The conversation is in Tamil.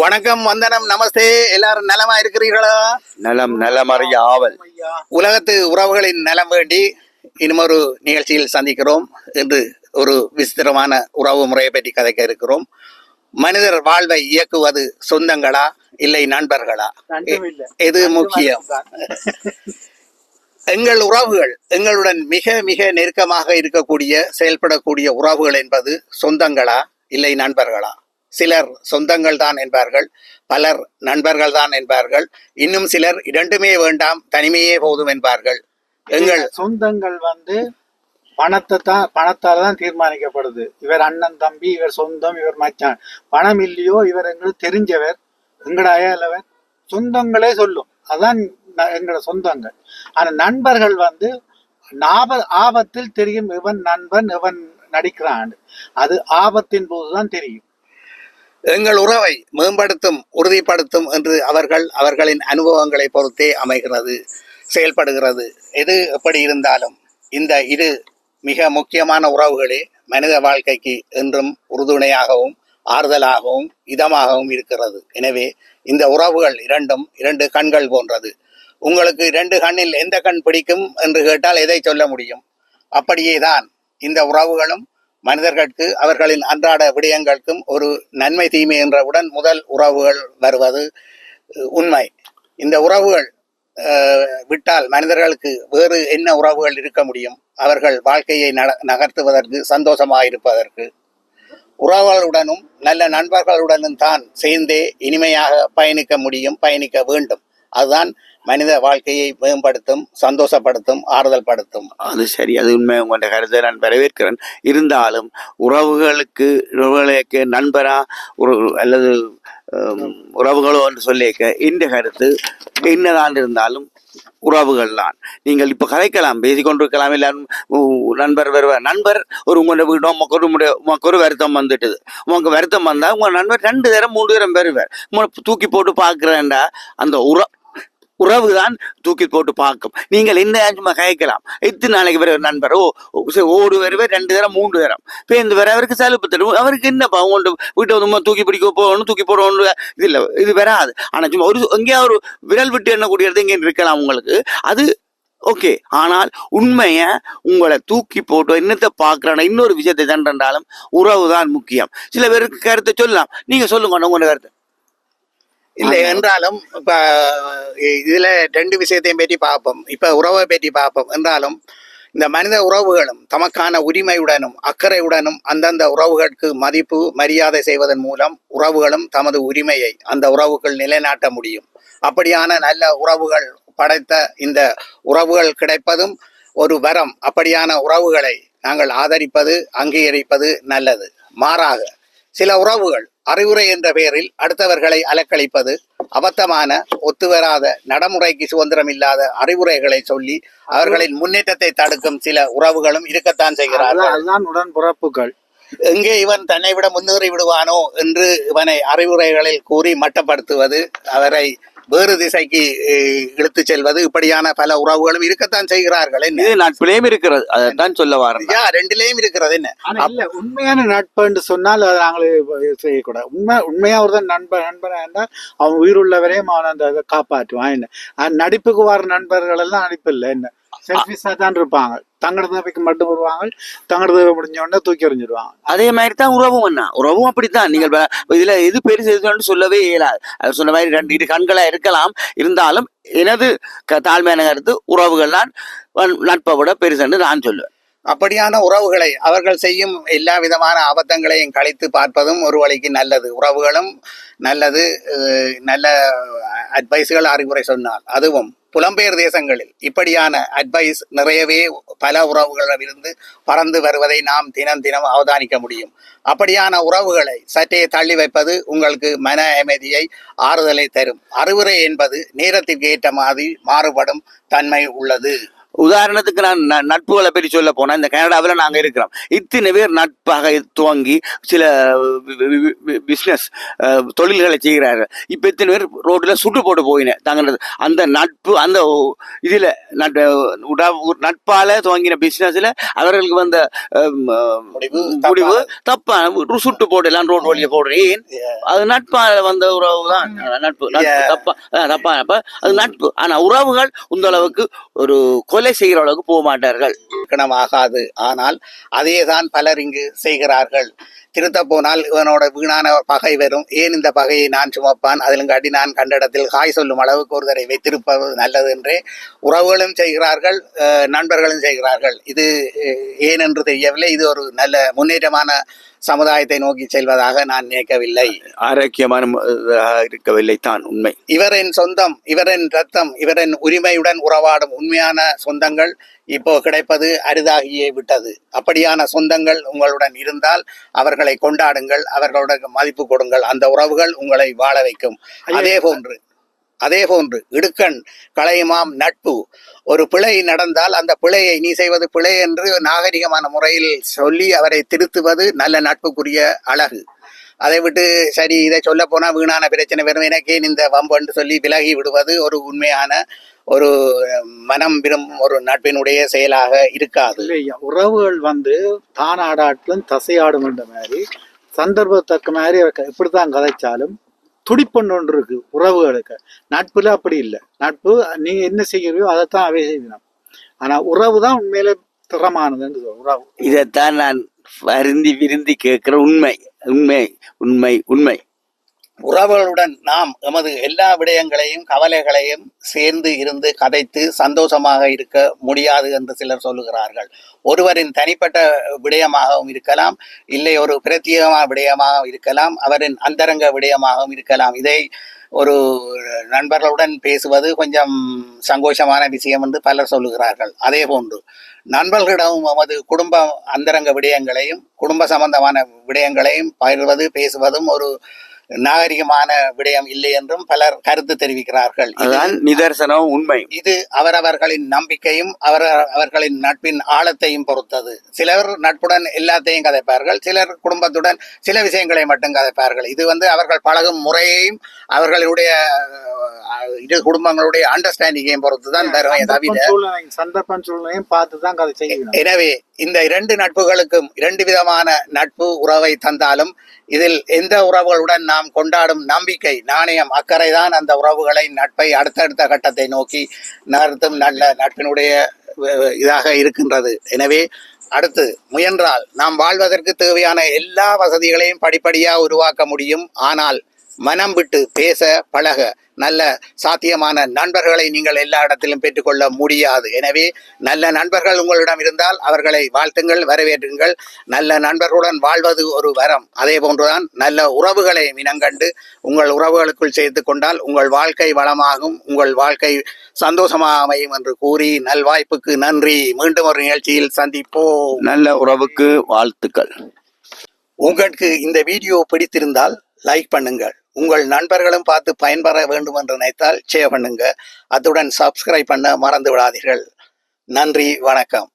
வணக்கம் வந்தனம் நமஸ்தே. எல்லாரும் நலமா இருக்கிறீர்களா? நலம் நலமறிய ஆவல். உலகத்து உறவுகளின் நலம் வேண்டி இன்னுமொரு நிகழ்ச்சியில் சந்திக்கிறோம் என்று ஒரு விசித்திரமான உறவு முறையை பற்றி கதைக்க இருக்கிறோம். மனிதர் வாழ்வை இயக்குவது சொந்தங்களா இல்லை நண்பர்களா. எது முக்கியம்? எங்கள் உறவுகள் எங்களுடன் மிக மிக நெருக்கமாக இருக்கக்கூடிய செயல்படக்கூடிய உறவுகள் என்பது சொந்தங்களா இல்லை நண்பர்களா? சிலர் சொந்தங்கள் தான் என்பார்கள் பலர் நண்பர்கள் தான் என்பார்கள் இன்னும் சிலர் இரண்டுமே வேண்டாம் தனிமையே போதும் என்பார்கள். எங்கள் சொந்தங்கள் வந்து பணத்தை தான் பணத்தால் தான் தீர்மானிக்கப்படுது. இவர் அண்ணன் தம்பி இவர் சொந்தம் இவர் மச்சான். பணம் இல்லையோ இவர் எங்களுக்கு தெரிஞ்சவர் எங்கட அயலவர் சொந்தங்களே சொல்லும். அதான் ந- எங்களோட சொந்தங்கள். ஆனா நண்பர்கள் வந்து ஆப ஆபத்தில் தெரியும் இவன் நண்பன் இவன் நடிக்கிறான். அது ஆபத்தின் போதுதான் தெரியும். எங்கள் உறவை மேம்படுத்தும் உறுதிப்படுத்தும் என்று அவர்கள் அவர்களின் அனுபவங்களை பொறுத்தே அமைகிறது செயல்படுகிறது. எது எப்படி இருந்தாலும் இந்த இரு மிக முக்கியமான உறவுகளே மனித வாழ்க்கைக்கு என்றும் உறுதுணையாகவும் ஆறுதலாகவும் இதமாகவும் இருக்கிறது. எனவே இந்த உறவுகள் இரண்டும் இரண்டு கண்கள் போன்றது. உங்களுக்கு இரண்டு கண்ணில் எந்த கண் பிடிக்கும் என்று கேட்டால் எதை சொல்ல முடியும்? அப்படியே தான் இந்த உறவுகளும் மனிதர்களுக்கு அவர்களின் அன்றாட விடயங்களுக்கும் ஒரு நன்மை தீமை என்றவுடன் முதல் உறவுகள் வருவது உண்மை. இந்த உறவுகள் விட்டால் மனிதர்களுக்கு வேறு என்ன உறவுகள் இருக்க முடியும்? அவர்கள் வாழ்க்கையை நகர்த்துவதற்கு சந்தோஷமாக இருப்பதற்கு உறவுகளுடனும் நல்ல நண்பர்களுடனும் தான் சேர்ந்தே இனிமையாக பயணிக்க முடியும் பயணிக்க வேண்டும். அதுதான் மனித வாழ்க்கையை மேம்படுத்தும் சந்தோஷப்படுத்தும் ஆறுதல் படுத்தும் அது சரி அது உண்மை. உங்களுடைய கருத்தை நான் வரவேற்கிறேன். இருந்தாலும் உறவுகளுக்கு உறவுகளுக்கு நண்பரா அல்லது உறவுகளோ என்று சொல்லியிருக்க இந்த கருத்து என்னதான் இருந்தாலும் உறவுகள் தான். நீங்கள் இப்போ கதைக்கலாம் பேசிக்கொண்டிருக்கலாம் இல்லை நண்பர் வருவார் நண்பர் ஒரு உங்களோட வீடு உமக்கு ஒரு முறை உமக்கு ஒரு வருத்தம் வந்துட்டுது. உங்களுக்கு வருத்தம் வந்தால் உங்கள் நண்பர் ரெண்டு தரம் மூணு தரம் வருவார். உங்களை தூக்கி போட்டு பார்க்குறேன்டா அந்த உற உறவு தான் தூக்கி போட்டு பார்க்கும். நீங்கள் என்ன சும்மா கயக்கலாம் எத்தனை நாளைக்கு பிறகு நண்பர் ஓ ஓ, சரி, ஓடு வருவர் ரெண்டு தரம் மூன்று தரம். பேருந்து வர அவருக்கு செலவு தரும். அவருக்கு என்னப்பா உங்கள்ட்ட வீட்டை வந்து சும்மா தூக்கி பிடிக்க போகணும் தூக்கி போடணும் இது இல்லை இது வராது. ஆனால் சும்மா ஒரு எங்கேயா ஒரு விரல் விட்டு எண்ணக்கூடியது இடத்து இங்கே இருக்கலாம் உங்களுக்கு. அது ஓகே. ஆனால் உண்மையை உங்களை தூக்கி போட்டு என்னத்தை பார்க்குறான இன்னொரு விஷயத்தை தண்டென்றாலும் உறவு தான் முக்கியம். சில பேருக்கு கருத்தை சொல்லலாம். நீங்கள் சொல்லுங்க உங்களோட கருத்தை. இல்லை என்றாலும் இப்ப இதுல ரெண்டு விஷயத்தையும் பற்றி பார்ப்போம். இப்ப உறவை பற்றி பார்ப்போம். என்றாலும் இந்த மனித உறவுகளும் தமக்கான உரிமையுடனும் அக்கறையுடனும் அந்தந்த உறவுகளுக்கு மதிப்பு மரியாதை செய்வதன் மூலம் உறவுகளும் தமது உரிமையை அந்த உறவுகள் நிலைநாட்ட முடியும். அப்படியான நல்ல உறவுகள் படைத்த இந்த உறவுகள் கிடைப்பதும் ஒரு வரம். அப்படியான உறவுகளை நாங்கள் ஆதரிப்பது அங்கீகரிப்பது நல்லது. மாறாக சில உறவுகள் அறிவுரை என்ற பெயரில் அடுத்தவர்களை அலக்களிப்பது அபத்தமான ஒத்துவராத நடைமுறைக்கு சுதந்திரம் இல்லாத அறிவுரைகளை சொல்லி அவர்களின் முன்னேற்றத்தை தடுக்கும் சில உறவுகளும் இருக்கத்தான் செய்கிறார்கள். அதுதான் உடன்பிறப்புகள். எங்கே இவன் தன்னை விட முன்னேறி விடுவானோ என்று இவனை அறிவுரைகளில் கூறி மட்டப்படுத்துவது அவரை வேறு திசைக்கு அஹ், இழுத்துச் செல்வது இப்படியான பல உறவுகளும் இருக்கத்தான் செய்கிறார்கள். என்ன? பிளேம் இருக்கிறது. அதைத்தான் சொல்ல வரேன். யா ரெண்டிலேயும் இருக்கிறது. என்ன? ஆனா இல்ல உண்மையான நட்புன்னு சொன்னால் அதை நாங்களே செய்யக்கூடாது. உண்மை உண்மையா ஒருத்தன் நண்பன் நண்பனா இருந்தால் அவன் உயிருள்ளவரையும் அவன் அந்த இதை காப்பாற்றுவான். என்ன? நடிப்புக்கு வர நண்பர்கள் எல்லாம் நடிப்பு இல்லை என்ன? செல்ஃபிஸா தான் இருப்பாங்க தங்கட தேவைக்கு மட்டும் வருவாங்க. தங்கட தேவை முடிஞ்ச உடனே தூக்கி எறிஞ்சிடுவாங்க அதே மாதிரி தான் உறவும் என்ன உறவும் அப்படித்தான். நீங்கள் இதுல எது பெருசு எதுன்னு சொல்லவே இயலாது. அது சொன்ன மாதிரி ரெண்டு இரு கண்களா இருக்கலாம். இருந்தாலும் எனது க- தாழ்மையான கருத்து உறவுகள் தான் வன்- நட்பை விட பெருசுன்னு நான் சொல்லுவேன். அப்படியான உறவுகளை அவர்கள் செய்யும் எல்லா விதமான ஆபத்தங்களையும் கழித்து பார்ப்பதும் ஒரு வழிக்கு நல்லது. உறவுகளும் நல்லது நல்ல அட்வைஸ்கள் அறிவுரை சொன்னால். அதுவும் புலம்பெயர் தேசங்களில் இப்படியான அட்வைஸ் நிறையவே பல உறவுகளிடமிருந்து பறந்து வருவதை நாம் தினம் தினம் அவதானிக்க முடியும். அப்படியான உறவுகளை சற்றே தள்ளி வைப்பது உங்களுக்கு மன அமைதியை ஆறுதலை தரும். அறிவுரை என்பது நேரத்திற்கு ஏற்ற மாதிரி மாறுபடும் தன்மை உள்ளது. உதாரணத்துக்கு நான் நட்புகளை பற்றி சொல்ல போனா இந்த கனடாவில் நாங்க இருக்கிறோம். இத்தனை பேர் நட்பாக துவங்கி சில பிசினஸ் தொழில்களை செய்கிறார்கள். இப்ப இத்தனை பேர் ரோட்ல சுட்டு போட்டு போயினேன் தங்களது அந்த நட்பு அந்த இதுல நட்- நட்பால துவங்கின பிசினஸ்ல அவர்களுக்கு வந்த முடிவு முடிவு தப்பா. சுட்டு போட்டு எல்லாம் ரோடு வழியை போடுறேன். அது நட்பால வந்த உறவு தான் நட்பு. தப்பா. தப்பா அப்ப அது நட்பு. ஆனா உறவுகள் இந்த அளவுக்கு ஒரு கொலை செய்கிற அளவுக்கு போக மாட்டார்கள் ஆகாது ஆனால் அதே தான் பலர் இங்கு செய்கிறார்கள். திருத்த போனால் இவனோட வீணான பகை வரும் ஏன் இந்த பகையை நான் சுமப்பான்? அதிலும் காட்டி நான் கண்டடத்தில் காய் சொல்லும் அளவுக்கு ஒருதரை வைத்திருப்பது நல்லது என்றே உறவுகளும் செய்கிறார்கள் நண்பர்களும் செய்கிறார்கள். இது ஏன் என்று தெரியவில்லை. இது ஒரு நல்ல முன்னேற்றமான சமுதாயத்தை நோக்கி செல்வதாக நான் நினைக்கவில்லை. ஆரோக்கியமான இருக்கவில்லை தான் உண்மை. இவரின் சொந்தம் இவரின் ரத்தம் இவரின் உரிமையுடன் உறவாடும் உண்மையான சொந்தங்கள் இப்போ கிடைப்பது அரிதாகியே விட்டது. அப்படியான சொந்தங்கள் உங்களுடன் இருந்தால் அவர்களை கொண்டாடுங்கள் அவர்களுடன் மதிப்பு கொடுங்கள் அந்த உறவுகள் உங்களை வாழ வைக்கும். அதே போன்று. அதே போன்று இடுக்கண் களையுமாம் நட்பு. ஒரு பிழை நடந்தால் அந்த பிழையை நீ செய்வது பிழை என்று நாகரிகமான முறையில் சொல்லி அவரை திருத்துவது நல்ல நட்புக்குரிய அழகு. அதை விட்டு சரி இதை சொல்ல போனால் வீணான பிரச்சனை வரும். எனக்கே இந்த வம்புன்னு சொல்லி விலகி விடுவது ஒரு உண்மையான ஒரு மனம் விரும்பும் ஒரு நட்பினுடைய செயலாக இருக்காது. உறவுகள் வந்து தானாடாட்டிலும் தசையாடும் என்ற மாதிரி சந்தர்ப்பத்தக்க மாதிரி அவ எப்படித்தான் கதைச்சாலும் துடிப்பன் ஒன்று இருக்கு. உறவுகளுக்கு நட்புல அப்படி இல்லை. நட்பு நீங்க என்ன செய்கிறீயோ அதைத்தான் அவை செய்யணும் ஆனா உறவு தான் உண்மையில திறமானதுன்னு உறவு. இதைத்தான் நான் வருந்தி விருந்தி கேட்கிற உண்மை. உண்மை உண்மை உண்மை. உறவுகளுடன் நாம் எமது எல்லா விடயங்களையும் கவலைகளையும் சேர்ந்து இருந்து கதைத்து சந்தோஷமாக இருக்க முடியாது என்று சிலர் சொல்லுகிறார்கள். ஒருவரின் தனிப்பட்ட விடயமாகவும் இருக்கலாம் இல்லை ஒரு பிரத்யேகமான விடயமாக இருக்கலாம் அவரின் அந்தரங்க விடயமாகவும் இருக்கலாம். இதை ஒரு நண்பர்களுடன் பேசுவது கொஞ்சம் சங்கோஷமான விஷயம் என்று பலர் சொல்லுகிறார்கள். அதே போன்று நண்பர்களிடமும் நமது குடும்ப அந்தரங்க விடயங்களையும் குடும்ப சம்பந்தமான விடயங்களையும் பகிர்வது பேசுவதும் ஒரு நாகரிகமான விடயம் இல்லை என்றும் பலர் கருத்து தெரிவிக்கிறார்கள். இது- அதுதான் நிதர்சனம் உண்மை. இது அவரவர்களின் நம்பிக்கையும் அவர் அவர்களின் நட்பின் ஆழத்தையும் பொறுத்தது. சிலர் நட்புடன் எல்லாத்தையும் கதைப்பார்கள் சிலர் குடும்பத்துடன் சில விஷயங்களை மட்டும் கதைப்பார்கள். இது வந்து அவர்கள் பழகும் முறையையும் அவர்களுடைய இரு குடும்பங்களுடைய அண்டர்ஸ்டாண்டிங்கையும் பொறுத்து தான் தருவேன் தவிர சந்தர்ப்பம் சூழ்நிலை சந்தர்ப்பம் சூழ்நிலையும் பார்த்து தான் கதை செய்யணும் எனவே இந்த இரண்டு நட்புகளுக்கும் இரண்டு விதமான நட்பு உறவை தந்தாலும் இதில் எந்த உறவுகளுடன் நாம் கொண்டாடும் நம்பிக்கை நாணயம் அக்கறை தான் அந்த உறவுகளை நட்பை அடுத்தடுத்த கட்டத்தை நோக்கி நகர்த்தும் நல்ல நட்பினுடைய இதாக இருக்கின்றது. எனவே அடுத்து முயன்றால் நாம் வாழ்வதற்கு தேவையான எல்லா வசதிகளையும் படிப்படியாக உருவாக்க முடியும். ஆனால் மனம் விட்டு பேச பழக நல்ல சாத்தியமான நண்பர்களை நீங்கள் எல்லா இடத்திலும் பெற்றுக்கொள்ள முடியாது. எனவே நல்ல நண்பர்கள் உங்களிடம் இருந்தால் அவர்களை வாழ்த்துங்கள் வரவேற்றுங்கள். நல்ல நண்பர்களுடன் வாழ்வது ஒரு வரம். அதே போன்றுதான் நல்ல உறவுகளை இனங்கண்டு உங்கள் உறவுகளுக்குள் சேர்த்து கொண்டால் உங்கள் வாழ்க்கை வளமாகும் உங்கள் வாழ்க்கை சந்தோஷமாக அமையும் என்று கூறி நல்வாய்ப்புக்கு நன்றி. மீண்டும் ஒரு நிகழ்ச்சியில் சந்திப்போம். நல்ல உறவுக்கு வாழ்த்துக்கள். உங்களுக்கு இந்த வீடியோ பிடித்திருந்தால் லைக் பண்ணுங்கள். உங்கள் நண்பர்களும் பார்த்து பயன்பெற வேண்டும் என்று நினைத்தால் ஷேர் பண்ணுங்க. அத்துடன் சப்ஸ்கிரைப் பண்ண மறந்து விடாதீர்கள் நன்றி வணக்கம்.